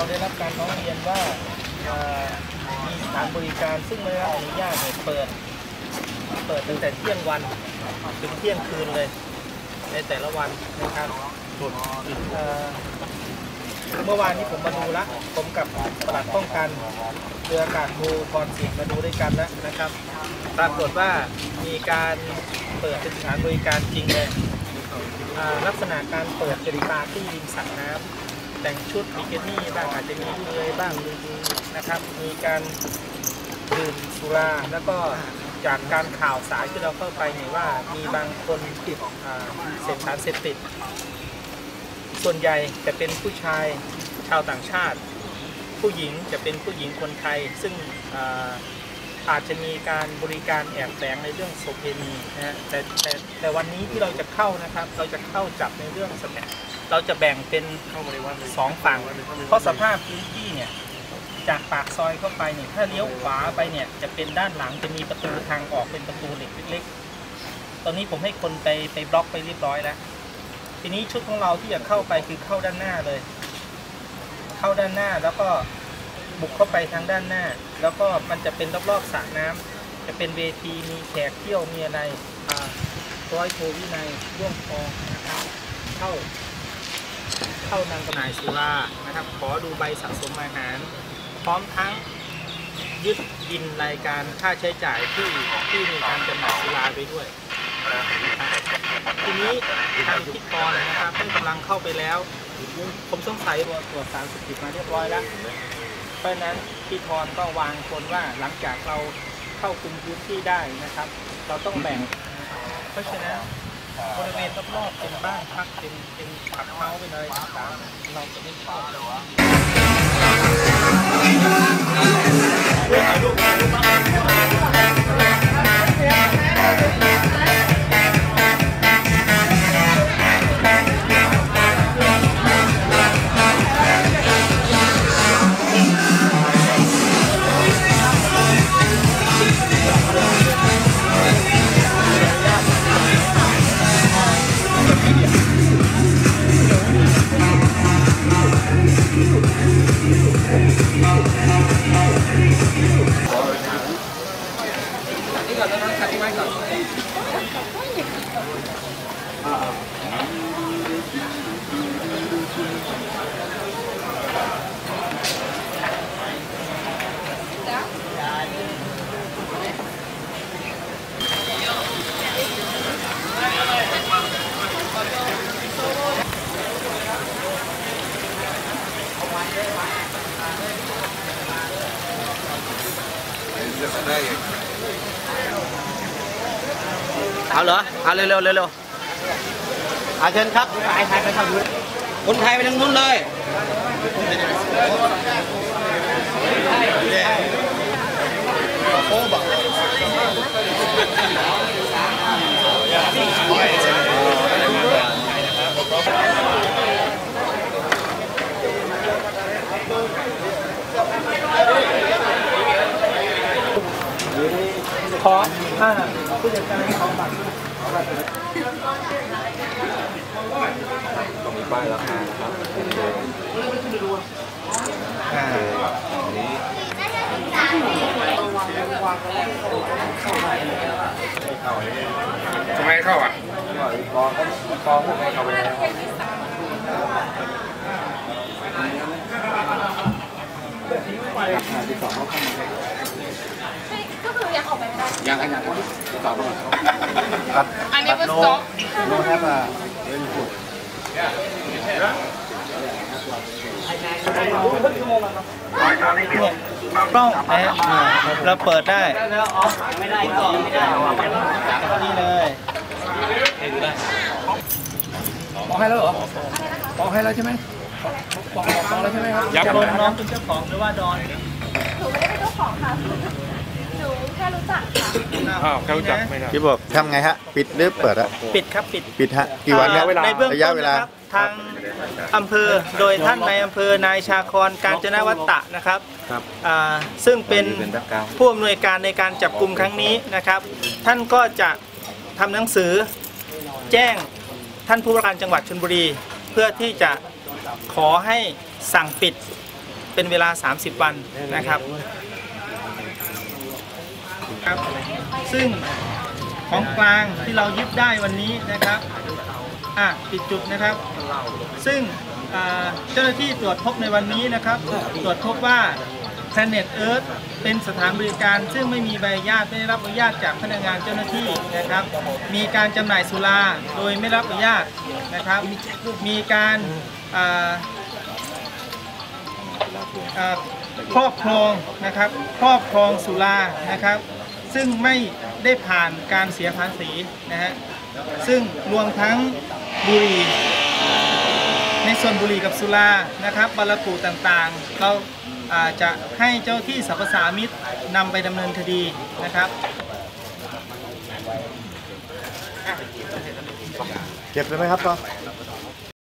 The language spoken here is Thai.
เราได้รับการร้องเรียนว่ามีสถานบริการซึ่งไม่ได้รับอนุญาตเนี่ยเปิด เปิดตั้งแต่เที่ยงวันถึงเที่ยงคืนเลย ในแต่ละวันนะครับเอ่อเมื่อวานนี้ผมมาดูละผมกับปลัดป้องกันเรืออากาศโทพรศิษย์มาดูด้วยกันแล้วนะครับ ปรากฏว่ามีการเปิดเป็นสถานบริการจริงเลยลักษณะการเปิดเป็นปาร์ตี้ริมสระน้ำ แต่งชุดบิกินี่บ้างอาจจะมีเรือบ้างนะครับ มีการดื่มสุราแล้วก็จากการข่าวสารที่เราเข้าไปเห็นว่ามีบางคนติดอ่าเสพสารเสพติด ส่วนใหญ่จะเป็นผู้ชายชาวต่างชาติ ผู้หญิงจะเป็นผู้หญิงคนไทย ซึ่งอ่าอาจจะมีการบริการแอบแฝงในเรื่องโสเภณีนะฮะแต่แต่แต่วันนี้ที่เราจะเข้านะครับ เราจะเข้าจับในเรื่องสแต เราจะแบ่งเป็นสองฝั่ง เพราะสภาพพื้นที่เนี่ยจากปากซอยเข้าไปเนี่ยถ้าเลี้ยวขวาไปเนี่ยจะเป็นด้านหลังจะมีประตูทางออกเป็นประตูเหล็กเล็กๆ ตอนนี้ผมให้คนไปไปบล็อกไปเรียบร้อยแล้ว ทีนี้ชุดของเราที่จะเข้าไปคือเข้าด้านหน้าเลย เข้าด้านหน้าแล้วก็บุกเข้าไปทางด้านหน้า แล้วก็มันจะเป็นรอบๆสระน้ำจะเป็นเวทีมีแขกเที่ยวมีอะไรอ่าร้อยโทวินัยร่วมทองนะครับเข้า เข้านางกำหนายสุรานะครับ ขอดูใบสะสมอาหาร พร้อมทั้งยึดบินรายการค่าใช้จ่ายที่ที่มีการจำหน่ายสุราไปด้วยทีนี้ทางพิธีกรนะครับท่านกำลังเข้าไปแล้ว ผมสงสัยตัวตรวจสารเสพติดมาเรียบร้อยแล้ว เพราะนั้นพี่ทรก็วางคนว่าหลังจากเราเข้าคุมพื้นที่ได้นะครับ เราต้องแบ่ง เพราะฉะนั้น บริเวณรอบๆเป็นบ้านพักเป็นเป็นผักเฮาส์เป็นอะไรต่างๆเราจะไม่เข้านี่ก่อน แล้วนะคัดที่ไว้ก่อน เอาเหรอ เอาเร็วเร็วเร็วเร็วเอาเชิญครับไอ้ไทยไปทางนู้นคนไทยไปทางนู้นเลยขอ อ่าผู้จัดการของบัตรป้ายราคานะครับอ่าอันนี้ทำไมเข้าอะกองกองพวกนี้เข้าไปแล้ว ก็คือยังออกไปไม่ได้ ยังอันยังตอบมาก่อนอันนี้มันสต็อกรู้แค่ว่าเรื่องขุดกล้องนะฮะเราเปิดได้ไม่ได้ก็ไม่ได้นี่เลยบอกให้แล้วเหรอบอกให้แล้วใช่ไหมบอกบอกแล้วใช่ไหมครับยับน้องเป็นเจ้าของหรือว่าดอนหนูไม่ได้เป็นเจ้าของค่ะหนูแค่รู้จักค่ะอ้าวเขาจักไม่ได้ พี่บอกทำไงฮะ ปิดหรือเปิดอะปิดครับปิดปิดฮะกี่วันครับในเบื้องระยะต้นเวนะลาครับทางอำเภอโดยท่านนายอำเภอนายชาคอนการจนวัตตะนะครับครับอ่าซึ่งเป็นเป็นแบ็คกราวด์ผู้อำนวยการในการจับกลุ่มครั้งนี้นะครับ ท่านก็จะทำหนังสือแจ้งท่านผู้ว่าการจังหวัดชลบุรี เพื่อที่จะขอให้สั่งปิดเป็นเวลา 30 วันนะครับ ครับ ซึ่งของกลางที่เรายึดได้วันนี้นะครับอะปิดจุดนะครับ ซึ่งเจ้าหน้าที่ตรวจพบในวันนี้นะครับ ตรวจพบว่า Planet Earth เป็นสถานบริการ ซึ่งไม่มีใบอนุญาตไม่ได้รับอนุญาตจากพนักงานเจ้าหน้าที่นะครับ มีการจำหน่ายสุราโดยไม่รับอนุญาตนะครับ มีการครอบครองนะครับครอบครองสุรานะครับ ซึ่งไม่ได้ผ่านการเสียภาษีนะฮะซึ่งรวมทั้งบุหรี่ในส่วนบุหรี่กับสุรานะครับบารกูต่างๆ เราอาจจะให้เจ้าที่สรรพสามิตนำไปดำเนินคดีนะครับเก็บเลยไหมครับก็